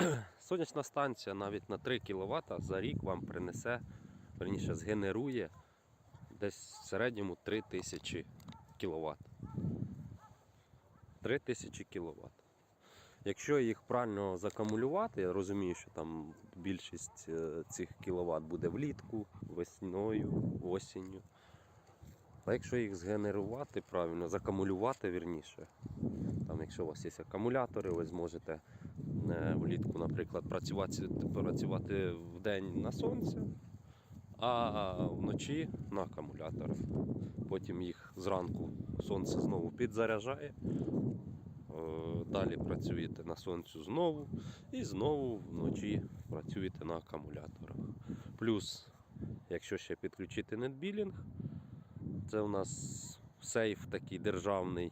Е, Сонячна станція навіть на 3 кВт за рік вам принесе, верніше згенерує десь в середньому 3000 кВт. 3000 кВт. Якщо їх правильно закамулювати, я розумію, що там більшість е, цих кВт буде влітку, весною, осінню. А якщо їх згенерувати правильно, закамулювати вірніше, там, якщо у вас є акумулятори, ви зможете е, влітку, наприклад, працювати, працювати в день на сонці, а вночі на акумуляторах. Потім їх зранку сонце знову підзаряджає. е, Далі працюєте на сонцю знову і знову вночі працюєте на акумуляторах. Плюс, якщо ще підключити нетбілінг, це у нас сейф такий державний,